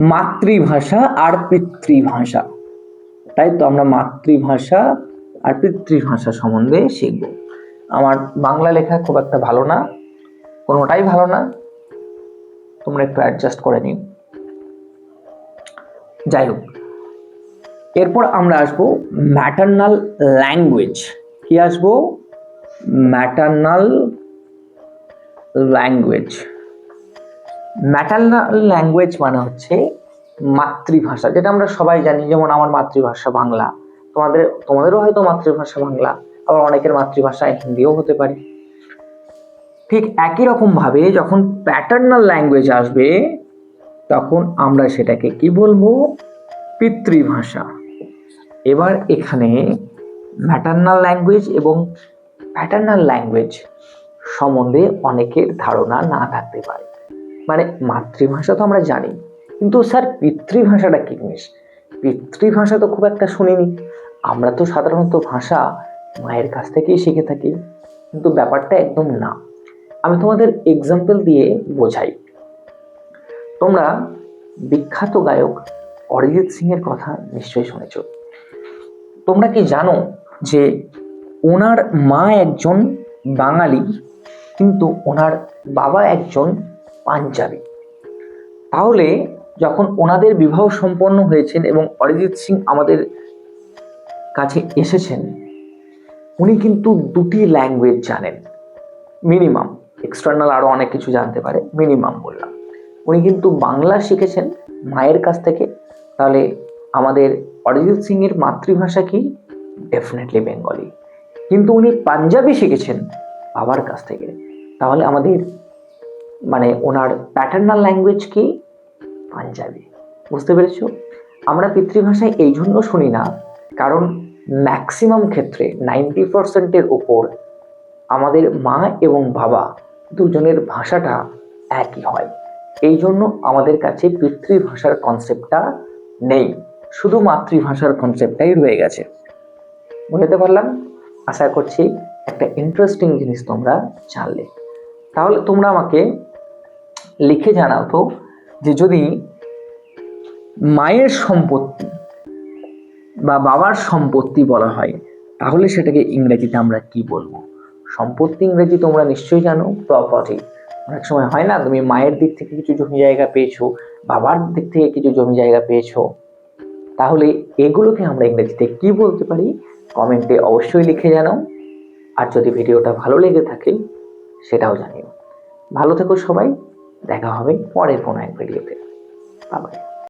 মাতৃভাষা আর পিতৃভাষা। তাই তো আমরা মাতৃভাষা আর পিতৃভাষা সম্বন্ধে শিখব। আমার বাংলা লেখা খুব একটা ভালো না, কোনোটাই ভালো না। তোমরা একটু অ্যাডজাস্ট করে নিও। যাই হোক, এরপর আমরা আসব ম্যাটার্নাল ল্যাঙ্গুয়েজ কি আসব? ম্যাটার্নাল ল্যাঙ্গুয়েজ ম্যাটার্নাল ল্যাঙ্গুয়েজ মানে হচ্ছে মাতৃভাষা, যেটা আমরা সবাই জানি। যেমন আমার মাতৃভাষা বাংলা, তোমাদের, তোমাদেরও হয়তো মাতৃভাষা বাংলা, আবার অনেকের মাতৃভাষা হিন্দিও হতে পারে। ঠিক একই রকম ভাবে যখন প্যাটার্নাল ল্যাঙ্গুয়েজ আসবে, তখন আমরা সেটাকে কি বলব? পিতৃভাষা। এবার এখানে ম্যাটার্নাল ল্যাঙ্গুয়েজ এবং প্যাটার্নাল ল্যাঙ্গুয়েজ সম্বন্ধে অনেকের ধারণা না থাকতে পারে। মানে মাতৃভাষা তো আমরা জানি, কিন্তু স্যার পিতৃভাষাটা কি জিনিস? পিতৃভাষা তো খুব একটা শুনিনি। আমরা তো সাধারণত ভাষা মায়ের কাছ থেকেই শিখে থাকি, কিন্তু ব্যাপারটা একদম না। আমি তোমাদের এক্সাম্পল দিয়ে বোঝাই। তোমরা বিখ্যাত গায়ক অরিজিৎ সিং এর কথা নিশ্চয়ই শুনেছ। তোমরা কি জানো যে ওনার মা একজন বাঙালি, কিন্তু ওনার বাবা একজন পাঞ্জাবি। তাহলে যখন ওনাদের বিবাহ সম্পন্ন হয়েছেন এবং অরিজিৎ সিং আমাদের কাছে এসেছেন, উনি কিন্তু দুটি ল্যাঙ্গুয়েজ জানেন। মিনিমাম এক্সটার্নাল আরও অনেক কিছু জানতে পারে মিনিমাম বললাম। উনি কিন্তু বাংলা শিখেছেন মায়ের কাছ থেকে। তাহলে আমাদের অরিজিৎ সিং এর মাতৃভাষা কি? ডেফিনেটলি বেঙ্গলি কিন্তু উনি পাঞ্জাবি শিখেছেন বাবার কাছ থেকে। তাহলে আমাদের মানে ওনার প্যাটার্নাল ল্যাঙ্গুয়েজ কি? পাঞ্জাবি। বুঝতে পেরেছ? আমরা পিতৃভাষায় এই জন্য শুনি না, কারণ ম্যাক্সিমাম ক্ষেত্রে নাইনটি পার্সেন্টের ওপর আমাদের মা এবং বাবা দুজনের ভাষাটা একই হয়। এই জন্য আমাদের কাছে পিতৃভাষার কনসেপ্টটা নেই। শুধু মাতৃভাষার কনসেপ্টটাই রয়ে গেছে। বুঝতে পারলাম? আশা করছি একটা ইন্টারেস্টিং জিনিস তোমরা জানলে। তাহলে তোমরা আমাকে লিখে জানাও তো যে যদি মায়ের সম্পত্তি বা বাবার সম্পত্তি বলা হয়, তাহলে সেটাকে ইংরেজিতে আমরা কি বলব? সম্পত্তি ইংরেজি তোমরা নিশ্চয়ই জানো প্রপার্টি অনেক সময় হয় না, তুমি মায়ের দিক থেকে কিছু জমি জায়গা পেয়েছ, বাবার দিক থেকে কিছু জমি জায়গা পেয়েছ, তাহলে এগুলোকে আমরা ইংরেজিতে কি বলতে পারি? কমেন্টে অবশ্যই লিখে জানাও, আর যদি ভিডিওটা ভালো লেগে থাকে, সেটাও জানিও। ভালো থেকো সবাই। দেখা হবে পরের কোনো এক ভিডিওতে বাবাই